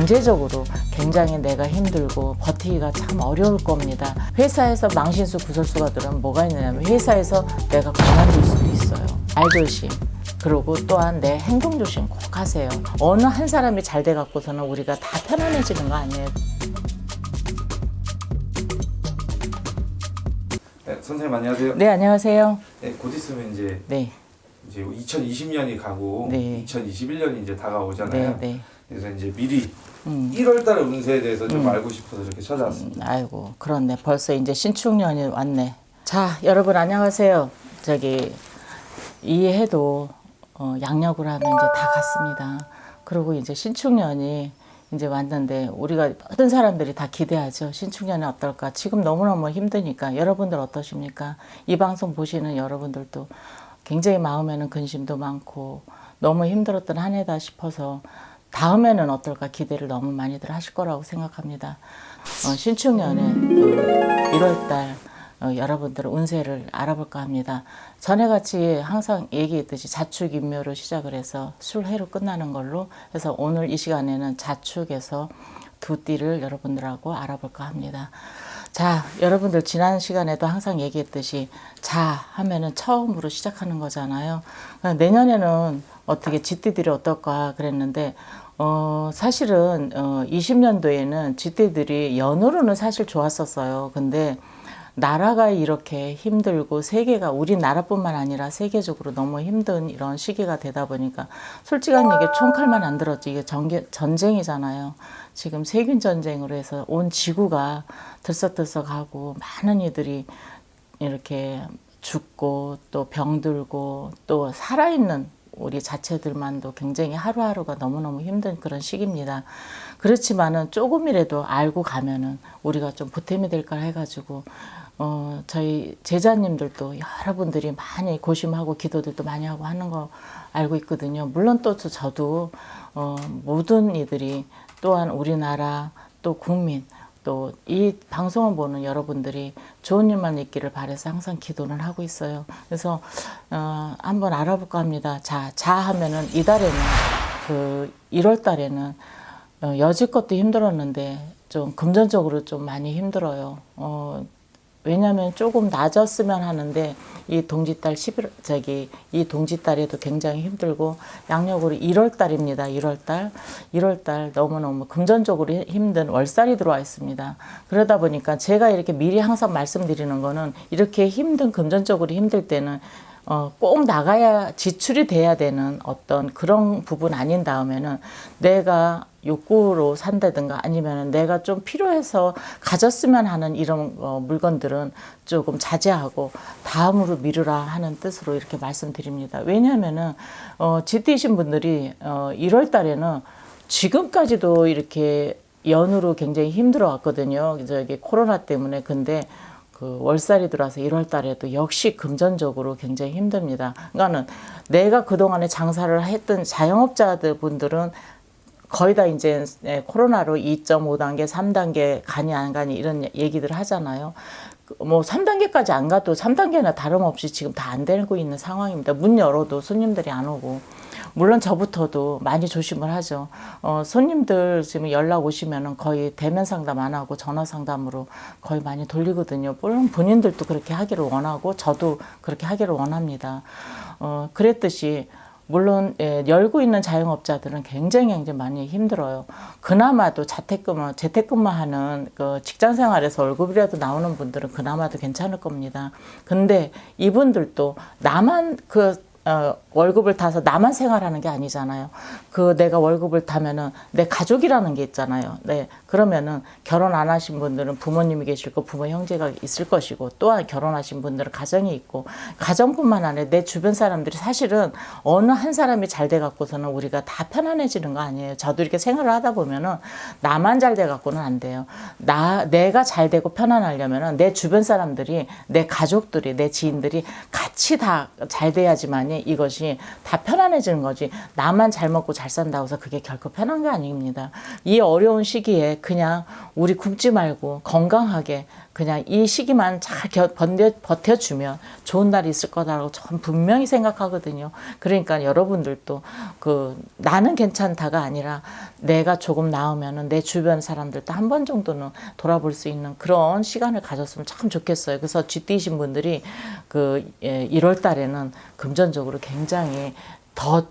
경제적으로 굉장히 내가 힘들고 버티기가 참 어려울 겁니다. 회사에서 망신수 구설수가들은 뭐가 있느냐면 회사에서 내가 그만둘 수도 있어요. 알조심. 그리고 또한 내 행동 조심 꼭 하세요. 어느 한 사람이 잘 돼 갖고서는 우리가 다 편안해지는 거 아니에요. 네, 선생님 안녕하세요. 네, 안녕하세요. 네, 곧 있으면 이제 네, 이제 2020년이 가고 네. 2021년이 이제 네, 다가오잖아요. 네. 그래서 이제 미리 음. 1월달 운세에 대해서 좀 알고 싶어서 이렇게 찾아왔습니다. 아이고 그렇네. 벌써 이제 신축년이 왔네. 자 여러분 안녕하세요. 저기 이해도 어, 양력으로 하면 이제 다 갔습니다. 그리고 이제 신축년이 이제 왔는데 우리가 모든 사람들이 다 기대하죠. 신축년이 어떨까? 지금 너무너무 힘드니까. 여러분들 어떠십니까? 이 방송 보시는 여러분들도 굉장히 마음에는 근심도 많고 너무 힘들었던 한 해다 싶어서 다음에는 어떨까 기대를 너무 많이들 하실 거라고 생각합니다. 어, 신축년에 그 1월달 어, 여러분들의 운세를 알아볼까 합니다. 전에 같이 항상 얘기했듯이 자축 인묘로 시작을 해서 술해로 끝나는 걸로 해서 오늘 이 시간에는 자축에서 두 띠를 여러분들하고 알아볼까 합니다. 자, 여러분들 지난 시간에도 항상 얘기했듯이 자 하면은 처음으로 시작하는 거잖아요. 그러니까 내년에는 어떻게 쥐띠들이 어떨까 그랬는데 어 사실은 어 20년도에는 쥐띠들이 연으로는 사실 좋았었어요. 근데 나라가 이렇게 힘들고 세계가 우리나라뿐만 아니라 세계적으로 너무 힘든 이런 시기가 되다 보니까 솔직한 얘기 총칼만 안 들었지 이게 전개, 전쟁이잖아요. 지금 세균 전쟁으로 해서 온 지구가 들썩들썩하고 많은 이들이 이렇게 죽고 또 병들고 또 살아있는 우리 자체들만도 굉장히 하루하루가 너무너무 힘든 그런 시기입니다. 그렇지만은 조금이라도 알고 가면은 우리가 좀 보탬이 될까 해가지고 어 저희 제자님들도 여러분들이 많이 고심하고 기도들도 많이 하고 하는 거 알고 있거든요. 물론 또 저도 어 모든 이들이 또한 우리나라 또 국민 또 이 방송을 보는 여러분들이 좋은 일만 있기를 바래서 항상 기도는 하고 있어요. 그래서 어, 한번 알아볼까 합니다. 자, 자 하면은 이달에는 그 1월 달에는 어, 여지껏도 힘들었는데 좀 금전적으로 좀 많이 힘들어요. 어, 왜냐하면 조금 낮았으면 하는데 이 동지달 11월 저기 이 동지달에도 굉장히 힘들고 양력으로 1월 달입니다. 1월 달. 1월 달 너무너무 금전적으로 히- 힘든 월살이 들어와 있습니다. 그러다 보니까 제가 이렇게 미리 항상 말씀드리는 거는 이렇게 힘든 금전적으로 힘들 때는 어, 꼭 나가야 지출이 돼야 되는 어떤 그런 부분 아닌 다음에는 내가 욕구로 산다든가 아니면 내가 좀 필요해서 가졌으면 하는 이런 어, 물건들은 조금 자제하고 다음으로 미루라 하는 뜻으로 이렇게 말씀드립니다. 왜냐하면은 어, 지띠신 분들이 어, 1월 달에는 지금까지도 이렇게 연으로 굉장히 힘들어 왔거든요. 저기 코로나 때문에. 근데 그 월살이 들어와서 1월 달에도 역시 금전적으로 굉장히 힘듭니다. 그러니까는 내가 그동안에 장사를 했던 자영업자들 분들은 거의 다 이제 예, 코로나로 2.5단계, 3단계 가니 안 가니 이런 얘기들 하잖아요. 그뭐 3단계까지 안 가도 3단계나 다름없이 지금 다 안 되고 있는 상황입니다. 문 열어도 손님들이 안 오고. 물론 저부터도 많이 조심을 하죠. 어, 손님들 지금 연락 오시면은 거의 대면 상담 안 하고 전화 상담으로 거의 많이 돌리거든요. 물론 본인들도 그렇게 하기를 원하고 저도 그렇게 하기를 원합니다. 어, 그랬듯이 물론 예, 열고 있는 자영업자들은 굉장히 굉장히 많이 힘들어요. 그나마도 자택근무, 재택근무하는 그 직장 생활에서 월급이라도 나오는 분들은 그나마도 괜찮을 겁니다. 근데 이분들도 나만 그 어, 월급을 타서 나만 생활하는 게 아니잖아요. 그 내가 월급을 타면은 내 가족이라는 게 있잖아요. 네. 그러면은 결혼 안 하신 분들은 부모님이 계실 거 부모 형제가 있을 것이고 또한 결혼하신 분들은 가정이 있고 가정뿐만 아니라 내 주변 사람들이 사실은 어느 한 사람이 잘 돼 갖고서는 우리가 다 편안해지는 거 아니에요. 저도 이렇게 생활을 하다 보면은 나만 잘 돼 갖고는 안 돼요. 나 내가 잘 되고 편안하려면은 내 주변 사람들이 내 가족들이 내 지인들이 같이 다 잘 돼야지만 이 이것이 다 편안해지는 거지. 나만 잘 먹고 잘 산다고 해서 그게 결코 편한 게 아닙니다. 이 어려운 시기에 그냥 우리 굶지 말고 건강하게 그냥 이 시기만 잘 겨- 번겨, 버텨주면 좋은 날이 있을 거다라고 전 분명히 생각하거든요. 그러니까 여러분들도 그 나는 괜찮다가 아니라 내가 조금 나으면은 내 주변 사람들도 한 번 정도는 돌아볼 수 있는 그런 시간을 가졌으면 참 좋겠어요. 그래서 쥐띠신 분들이 그 예, 1월 달에는 금전적으로 굉장히 더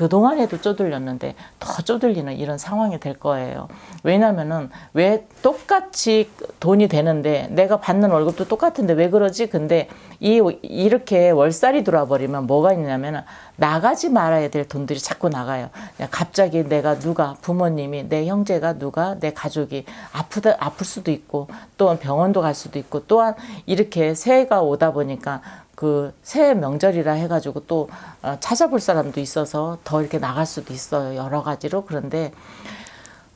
그동안에도 쪼들렸는데 더 쪼들리는 이런 상황이 될 거예요. 왜냐면은 왜 똑같이 돈이 되는데 내가 받는 월급도 똑같은데 왜 그러지? 근데 이 이렇게 월살이 들어와 버리면 뭐가 있냐면은 나가지 말아야 될 돈들이 자꾸 나가요. 갑자기 내가 누가 부모님이 내 형제가 누가 내 가족이 아프다 아플 수도 있고 또 병원도 갈 수도 있고 또한 이렇게 새해가 오다 보니까 그 새해 명절이라 해가지고 또 어, 찾아볼 사람도 있어서 더 이렇게 나갈 수도 있어요 여러 가지로 그런데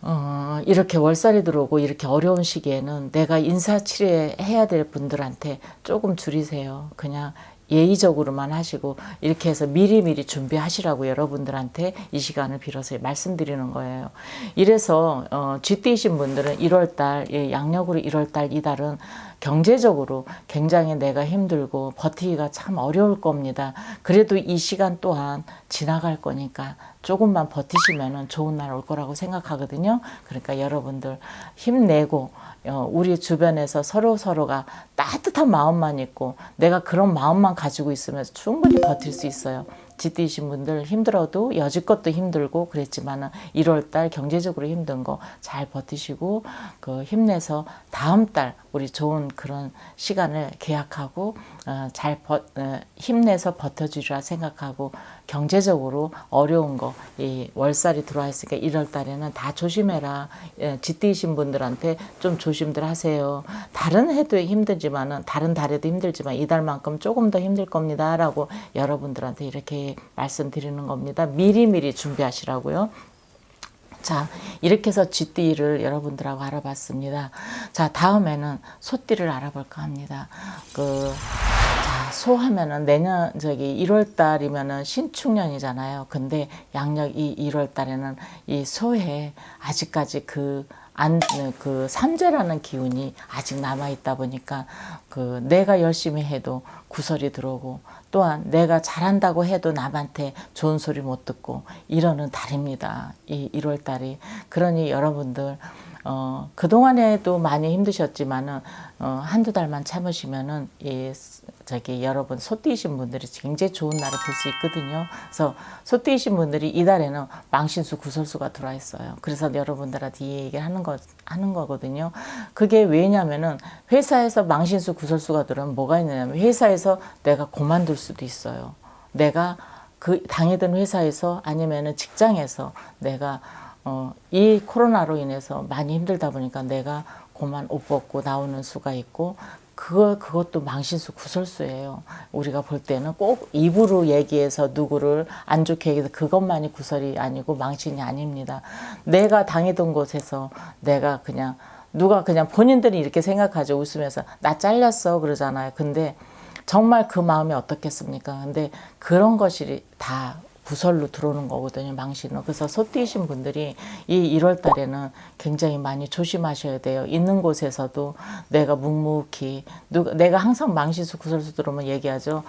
어, 이렇게 월살이 들어오고 이렇게 어려운 시기에는 내가 인사치레 해야 될 분들한테 조금 줄이세요. 그냥 예의적으로만 하시고 이렇게 해서 미리미리 준비하시라고 여러분들한테 이 시간을 빌어서 말씀드리는 거예요. 이래서 어, 쥐띠이신 분들은 1월달 예, 양력으로 1월달 이달은 경제적으로 굉장히 내가 힘들고 버티기가 참 어려울 겁니다. 그래도 이 시간 또한 지나갈 거니까 조금만 버티시면 좋은 날 올 거라고 생각하거든요. 그러니까 여러분들 힘내고 어, 우리 주변에서 서로 서로가 따뜻한 마음만 있고 내가 그런 마음만 가지고 있으면 충분히 버틸 수 있어요. 지띠신 분들 힘들어도 여지껏도 힘들고 그랬지만은 1월 달 경제적으로 힘든 거 잘 버티시고 그 힘내서 다음 달 우리 좋은 그런 시간을 계약하고 어, 잘 버, 어, 힘내서 버텨주리라 생각하고 경제적으로 어려운 거 이 월살이 들어와 있으니까 1월 달에는 다 조심해라 예, 쥐띠신 분들한테 좀 조심들 하세요 다른 해도 힘들지만은 다른 달에도 힘들지만 이달만큼 조금 더 힘들 겁니다 라고 여러분들한테 이렇게 말씀드리는 겁니다 미리미리 준비하시라고요. 자, 이렇게 해서 쥐띠를 여러분들하고 알아봤습니다. 자, 다음에는 소띠를 알아볼까 합니다. 그, 자, 소하면은 내년, 저기 1월 달이면은 신축년이잖아요. 근데 양력 이 1월 달에는 이 소에 아직까지 그, 안, 그 삼재라는 기운이 아직 남아있다 보니까 그 내가 열심히 해도 구설이 들어오고 또한 내가 잘한다고 해도 남한테 좋은 소리 못 듣고 이러는 달입니다. 이 1월 달이. 그러니 여러분들 어, 그동안에도 많이 힘드셨지만은 어, 한두 달만 참으시면은 이 저기 여러분 소띠이신 분들이 굉장히 좋은 날을 볼 수 있거든요. 그래서 소띠이신 분들이 이달에는 망신수 구설수가 들어와 있어요. 그래서 여러분들한테 이 얘기를 하는 거 하는 거거든요. 그게 왜냐면은 회사에서 망신수 구설수가 들어오면 뭐가 있느냐면 회사에서 내가 그만둘 수도 있어요. 내가 그 당해든 회사에서 아니면은 직장에서 내가 어, 이 코로나로 인해서 많이 힘들다 보니까 내가 그만 옷 벗고 나오는 수가 있고 그거 그것도 망신수 구설수예요. 우리가 볼 때는 꼭 입으로 얘기해서 누구를 안 좋게 얘기해서 그것만이 구설이 아니고 망신이 아닙니다. 내가 당했던 곳에서 내가 그냥 누가 그냥 본인들이 이렇게 생각하죠. 웃으면서 나 잘렸어 그러잖아요. 근데 정말 그 마음이 어떻겠습니까? 근데 그런 것이 다 구설로 들어오는 거거든요, 망신으로. 그래서 소띠이신 분들이 이 1월 달에는 굉장히 많이 조심하셔야 돼요. 있는 곳에서도 내가 묵묵히, 누가, 내가 항상 망신수 구설수 들어오면 얘기하죠.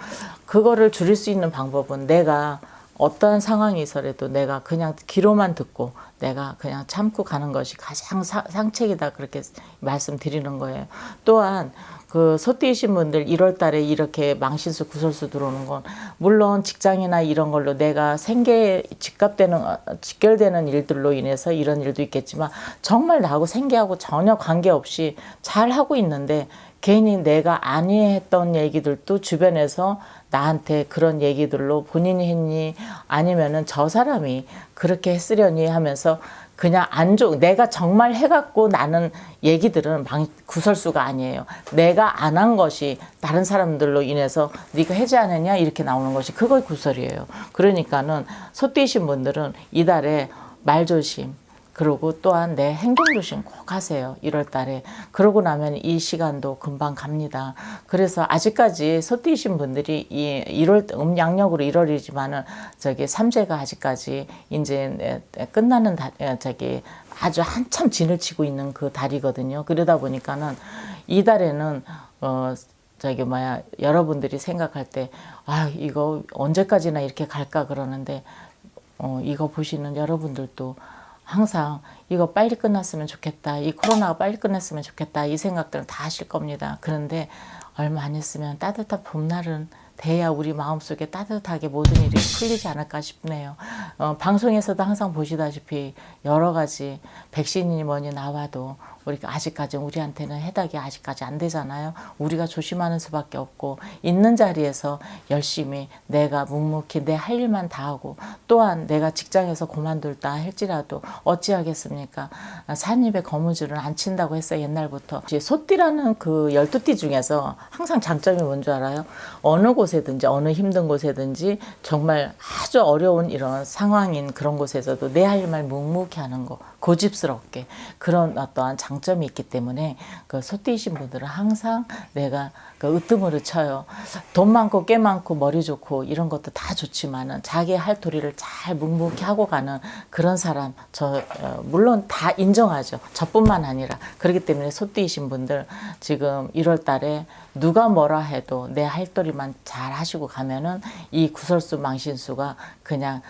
그거를 줄일 수 있는 방법은 내가 어떠한 상황이 있어라도 내가 그냥 귀로만 듣고 내가 그냥 참고 가는 것이 가장 사- 상책이다 그렇게 말씀드리는 거예요. 또한 그 소띠이신 분들 1월 달에 이렇게 망신수 구설수 들어오는 건 물론 직장이나 이런 걸로 내가 생계 직갑되는 어, 직결되는 일들로 인해서 이런 일도 있겠지만 정말 나하고 생계하고 전혀 관계없이 잘 하고 있는데 괜히 내가 아니 했던 얘기들도 주변에서 나한테 그런 얘기들로 본인이 했니 아니면은 저 사람이 그렇게 했으려니 하면서 그냥 안 좋, 내가 정말 해갖고 나는 얘기들은 망, 구설수가 아니에요. 내가 안 한 것이 다른 사람들로 인해서 네가 해지 않았냐 이렇게 나오는 것이 그걸 구설이에요. 그러니까는 소띠이신 분들은 이달에 말조심, 그리고 또한 내 행동 조심 꼭 하세요. 1월 달에. 그러고 나면 이 시간도 금방 갑니다. 그래서 아직까지 소띠이신 분들이 이 1월 음 양력으로 1월이지만은 저기 삼재가 아직까지 이제 끝나는 달 에, 저기 아주 한참 진을 치고 있는 그 달이거든요. 그러다 보니까는 이 달에는 어 저기 뭐야 여러분들이 생각할 때 아 이거 언제까지나 이렇게 갈까 그러는데 어 이거 보시는 여러분들도 항상 이거 빨리 끝났으면 좋겠다. 이 코로나가 빨리 끝났으면 좋겠다. 이 생각들을 다 하실 겁니다. 그런데 얼마 안 있으면 따뜻한 봄날은 돼야 우리 마음속에 따뜻하게 모든 일이 풀리지 않을까 싶네요. 어, 방송에서도 항상 보시다시피 여러 가지 백신이 뭐니 나와도 우리가 아직까지 우리한테는 해답이 아직까지 안 되잖아요. 우리가 조심하는 수밖에 없고 있는 자리에서 열심히 내가 묵묵히 내 할 일만 다 하고 또한 내가 직장에서 그만둘다 할지라도 어찌하겠습니까? 아, 산입에 거무줄은 안 친다고 했어요 옛날부터. 소띠라는 그 열두 띠 중에서 항상 장점이 뭔 줄 알아요? 어느 곳에든지 어느 힘든 곳에든지 정말 아주 어려운 이런 상황인 그런 곳에서도 내 할 일만 묵묵히 하는 거 고집스럽게 그런 어떠한 장 점이 있기 때문에 그 소띠이신 분들은 항상 내가 그 으뜸으로 쳐요. 돈 많고 꽤 많고 머리 좋고 이런 것도 다 좋지만은 자기의 할 도리를 잘 묵묵히 하고 가는 그런 사람 저 어, 물론 다 인정하죠. 저뿐만 아니라 그렇기 때문에 소띠이신 분들 지금 1월 달에 누가 뭐라 해도 내 할 도리만 잘 하시고 가면은 이 구설수 망신수가 그냥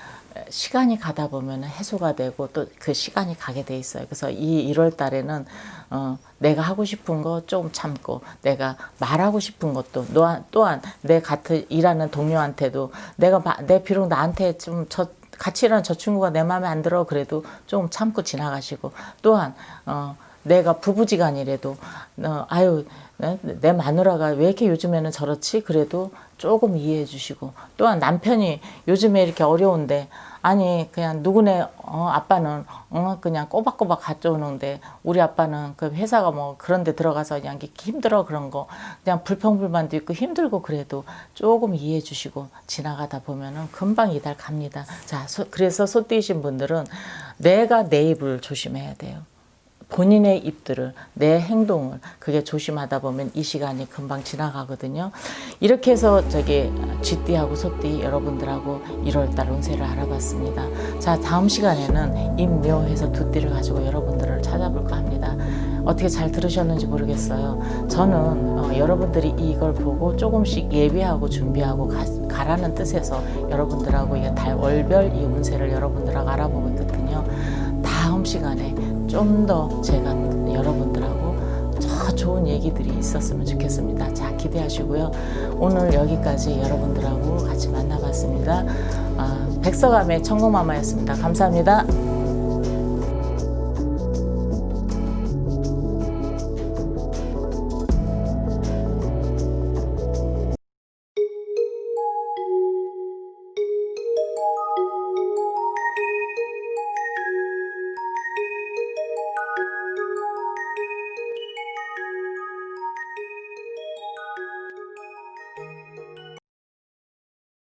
시간이 가다 보면 해소가 되고 또 그 시간이 가게 돼 있어요. 그래서 이 1월 달에는 어, 내가 하고 싶은 거 좀 참고 내가 말하고 싶은 것도 또한, 또한 내 같은 일하는 동료한테도 내가 마- 내 비록 나한테 좀저 같이 일하는 저 친구가 내 마음에 안 들어 그래도 좀 참고 지나가시고 또한 어, 내가 부부지간이라도 어, 아유 내, 내 마누라가 왜 이렇게 요즘에는 저렇지 그래도 조금 이해해 주시고 또한 남편이 요즘에 이렇게 어려운데 아니 그냥 누구네 어, 아빠는 어, 그냥 꼬박꼬박 가져오는데 우리 아빠는 그 회사가 뭐 그런 데 들어가서 그냥 힘들어 그런 거 그냥 불평불만도 있고 힘들고 그래도 조금 이해해 주시고 지나가다 보면은 금방 이달 갑니다. 자, 소- 그래서 소띠이신 분들은 내가 내 입을 조심해야 돼요. 본인의 입들을 내 행동을 그게 조심하다 보면 이 시간이 금방 지나가거든요. 이렇게 해서 저기 쥐띠하고 소띠 여러분들하고 1월달 운세를 알아봤습니다. 자 다음 시간에는 임묘해서 두 띠를 가지고 여러분들을 찾아볼까 합니다. 어떻게 잘 들으셨는지 모르겠어요. 저는 어, 여러분들이 이걸 보고 조금씩 예비하고 준비하고 가, 가라는 뜻에서 여러분들하고 이게 달 월별 이 운세를 여러분들하고 알아보고 있거든요. 다음 시간에 좀 더 제가 여러분들하고 저 좋은 얘기들이 있었으면 좋겠습니다. 자, 기대하시고요. 오늘 여기까지 여러분들하고 같이 만나봤습니다. 아, 백서감의 천공마마였습니다. 감사합니다.